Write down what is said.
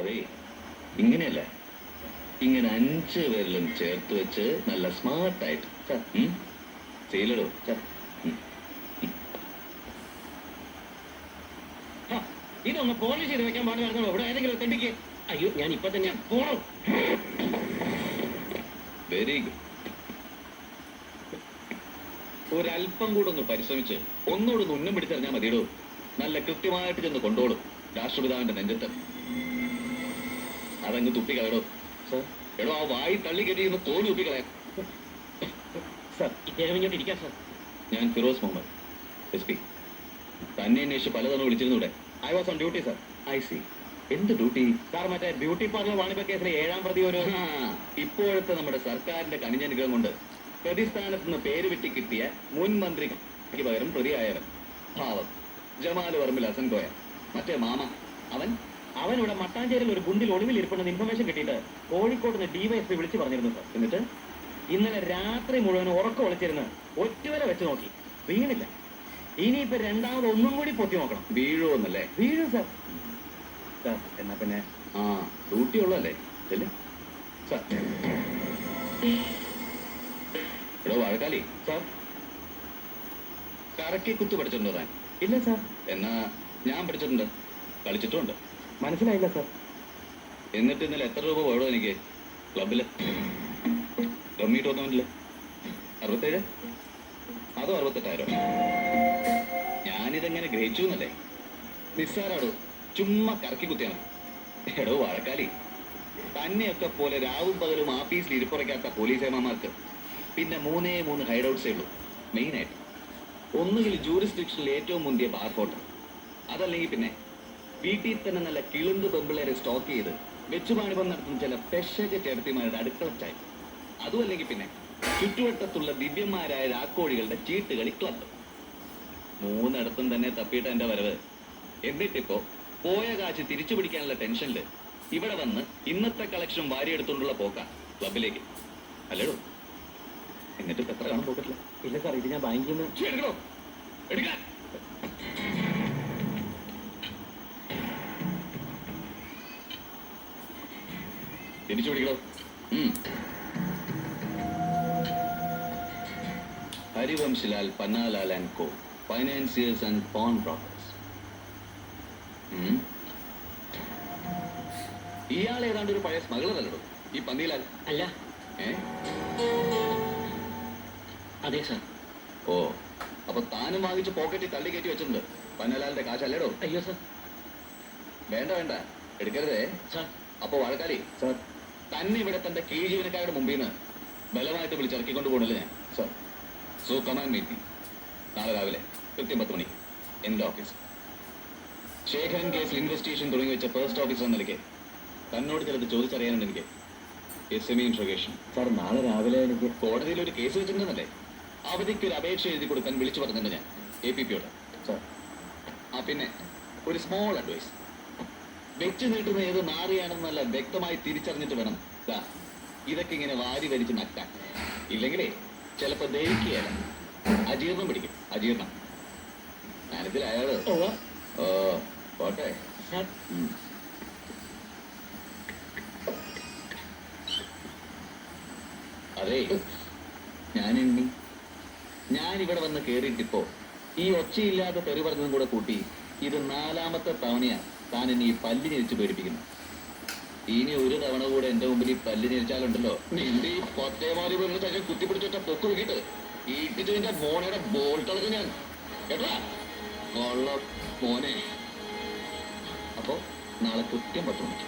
അതെ ഇങ്ങനെയല്ല? ഇങ്ങനെ അഞ്ച് പേരിലും ചേർത്ത് വെച്ച് നല്ല സ്മാർട്ടായിട്ട് ചെയ്യലടോ ഇതൊന്ന് പോളിഷ് ചെയ്ത് വെക്കാൻ പാടില്ലായിരുന്നോ ഇവിടെ ഏതെങ്കിലും തെണ്ടിക്ക് അയ്യോ ഞാൻ ഇപ്പൊ തന്നെ പോണോ. വെരി ഗുഡ് ഒരല്പം കൂടെ ഒന്ന് പരിശ്രമിച്ച് ഒന്നുകൂടെ ഒന്ന് ഉന്നം പിടിച്ചറിഞ്ഞാൽ മതിയിടും. നല്ല കൃത്യമായിട്ട് ചെന്ന് കൊണ്ടോളും. രാഷ്ട്രപിതാവിന്റെ നെഞ്ചത്ത്. അതങ്ങ് തുപ്പിക്കളയടോ എടോ ആ വായി തള്ളി കെട്ടിയിരുന്ന് തോൽ തുപ്പിക്കളയാം സർ ഇദ്ദേഹം ഇങ്ങോട്ട് ഇരിക്കാം സർ. ഞാൻ ഫിറോസ് മുഹമ്മദ് എസ് പി. തന്നെ അന്വേഷിച്ച് പലതവണ വിളിച്ചിരുന്നൂടെ I was on duty sir I see എന്ത് ഡ്യൂട്ടി സാർ മറ്റേ ബ്യൂട്ടി പാർലർ വാണിഭ കേസിലെ ഏഴാം പ്രതി ഒരു ഇപ്പോഴത്തെ നമ്മുടെ സർക്കാരിന്റെ കണിഞ്ഞനുഗ്രഹം കൊണ്ട് പ്രതിസ്ഥാനത്ത് നിന്ന് പേര് വെട്ടി കിട്ടിയ മുൻ മന്ത്രിക്ക് പകരം പ്രതിയായവൻ. ഭാവം. ജമാൽ വർമ്മിൽ ഹസൻ കോയ മറ്റേ മാമ. അവൻ അവൻ ഇവിടെ മട്ടാഞ്ചേരിയിൽ ഒരു ഗുണ്ടിൽ ഒളിവിൽ ഇരിപ്പുണ്ടെന്ന് ഇൻഫർമേഷൻ കിട്ടിയിട്ട് കോഴിക്കോട് നിന്ന് ഡിവൈഎസ്പി വിളിച്ചു പറഞ്ഞിരുന്നു സർ. എന്നിട്ട് ഇന്നലെ രാത്രി മുഴുവൻ ഉറക്കം ഒളിച്ചിരുന്ന് ഒറ്റവരെ വെച്ച് നോക്കി. വീണില്ല. ഇനിയിപ്പോ രണ്ടാമത് ഒന്നും കൂടി പൊത്തി നോക്കണം. വീഴുവെന്നല്ലേ? വീഴും സർ. സർ എന്നാ പിന്നെ? ആ ഡ്യൂട്ടി ഉള്ളല്ലേ ചെല്ല്. സർ. എടോ വാഴക്കാലി. സർ. കറക്കി കുത്തു പഠിച്ചിട്ടുണ്ടോ താൻ? ഇല്ല സർ. എന്നാ ഞാൻ പഠിച്ചിട്ടുണ്ട്. കളിച്ചിട്ടുമുണ്ട്. മനസ്സിലായില്ല സർ എന്നിട്ട് ഇന്നലെ എത്ര രൂപ വേണോ എനിക്ക്? ക്ലബിൽ റമ്മി ടൂർണമെന്റിൽ അറുപത്തേഴ്? അതോ അറുപത്തെട്ടായിരം? ഞാനിതെങ്ങനെ ഗ്രഹിച്ചു എന്നല്ലേ? നിസ്സാരാടോ ചുമ്മാ കറക്കി കുത്തിയാണ്. എടോ വഴക്കാലി. തന്നെയൊക്കെ പോലെ രാവും പകലും ആഫീസിൽ ഇരിപ്പുറയ്ക്കാത്ത പോലീസ് ഏമാർക്ക് പിന്നെ മൂന്നേ മൂന്ന് ഹൈഡ് ഔട്ട്സേ ഉള്ളൂ മെയിനായിട്ട് ഒന്നുകിൽ ജൂറിസ്ഡിക്ഷനിൽ ഏറ്റവും മുന്തിയ ബാർ ഹോട്ടൽ അതല്ലെങ്കിൽ പിന്നെ വീട്ടിൽ തന്നെ നല്ല കിളുന്ത് പെമ്പിളേരെ സ്റ്റോക്ക് ചെയ്ത് വെച്ചുപാണിപം നടത്തുന്ന ചില പെഷക ചേർത്തിമാരുടെ അടുക്കള ചായ അതും അല്ലെങ്കിൽ പിന്നെ ചുറ്റുവട്ടത്തുള്ള ദിവ്യന്മാരായ രാക്കോഴികളുടെ ചീട്ടുകളി ക്ലബ്ബ് മൂന്നിടത്തും തന്നെ തപ്പിയിട്ട് എന്റെ വരവ്. എന്നിട്ടിപ്പോ പോയ കാശ് തിരിച്ചു പിടിക്കാനുള്ള ടെൻഷനിൽ ഇവിടെ വന്ന് ഇന്നത്തെ കളക്ഷൻ വാരിയെടുത്തുകൊണ്ടുള്ള പോക്ക ക്ലബിലേക്ക് അല്ലേടോ എന്നിട്ട് എത്ര കാണാൻ പോക്കറ്റില്ല ഇല്ല സാർ ഇത് ഞാൻ ബാങ്കിൽ നിന്ന് എടുക്കണോ? എടുക്കാൻ. തിരിച്ചു പിടിക്കണോ. Harivamshilal Pannalal and co. Financiers and pawn brokers ഇയാൾ ഏതാണ്ട് ഒരു പഴയ സ്മഗ്ലർ അല്ലടോ? ഈ പന്നിലാൽ അല്ല. അതെ സാർ ഓ. അപ്പൊ താനും വാങ്ങിച്ച് പോക്കറ്റിൽ തള്ളി കയറ്റി വെച്ചിട്ടുണ്ട്. പന്നലാലിന്റെ കാശല്ലേടോ? അയ്യോ സർ വേണ്ട വേണ്ട. എടുക്കരുതേ. സാർ അപ്പൊ വഴക്കാലി. സാർ തന്നെ ഇവിടെ തന്റെ കീഴ് ജീവനക്കാരുടെ മുമ്പിൽ നിന്ന് ബലമായിട്ട് വിളിച്ചിറക്കിക്കൊണ്ട് പോകണല്ലേ ഞാൻ? സോ സോ കമാൻഡ് മീറ്റി നാളെ രാവിലെ കൃത്യം പത്ത് മണിക്ക് എന്റെ ഓഫീസ് ശേഖരൻ കേസിൽ ഇൻവെസ്റ്റിഗേഷൻ തുടങ്ങി വെച്ച ഫസ്റ്റ് ഓഫീസർ എന്ന നിലയ്ക്ക് തന്നോട് ചിലത് ചോദിച്ചറിയാനുണ്ട് എനിക്ക്. എസ് എം ഇൻട്രോഗേഷൻ സാർ നാളെ രാവിലെ എനിക്ക് കോടതിയിൽ ഒരു കേസ് വെച്ചിട്ടുണ്ടെന്നല്ലേ? അവധിക്ക് ഒരു അപേക്ഷ എഴുതി കൊടുക്കാൻ വിളിച്ചു പറഞ്ഞിട്ടുണ്ട് ഞാൻ. എ പി പിയോട് സാർ ആ പിന്നെ ഒരു സ്മോൾ അഡ്വൈസ് വെച്ച് നീട്ടുന്ന ഏത് നാറിയാണെന്നല്ല വ്യക്തമായി തിരിച്ചറിഞ്ഞിട്ട് വേണം. ദാ ഇതൊക്കെ ഇങ്ങനെ വാരി വലിച്ച് നക്കാൻ ഇല്ലെങ്കിലേ ചിലപ്പോ ദഹിക്കുകയല്ല. അജീർണം പിടിക്കും അജീർണം. ഞാനിതിൽ അയാൾ. ഓ. പോട്ടെ. അതെ ഞാൻ ഞാനിവിടെ വന്ന് കേറിയിട്ടിപ്പോ ഈ ഒച്ചയില്ലാത്ത തെറി പറഞ്ഞതും കൂടെ കൂട്ടി ഇത് നാലാമത്തെ തവണയാ. താൻ ഇനി ഈ പല്ലിനെ വെച്ച് പേടിപ്പിക്കുന്നു. ഇനി ഒരു തവണ കൂടെ എന്റെ മുമ്പിൽ ഈ പല്ലിനെ വെച്ചാലുണ്ടല്ലോ നിന്റെ ഈ പത്തേമാരി വന്ന് തന്നെ കുത്തിപ്പിടിച്ചിട്ട പൊക്ക് നോക്കിട്ട് ഈ ഇട്ടിന്റെ മോനയുടെ ബോൾട്ടളക്ക് ഞാൻ. കേട്ടാ? കൊള്ള മോനെ. അപ്പോ നാളെ കൃത്യം പത്ത് മണിക്ക്?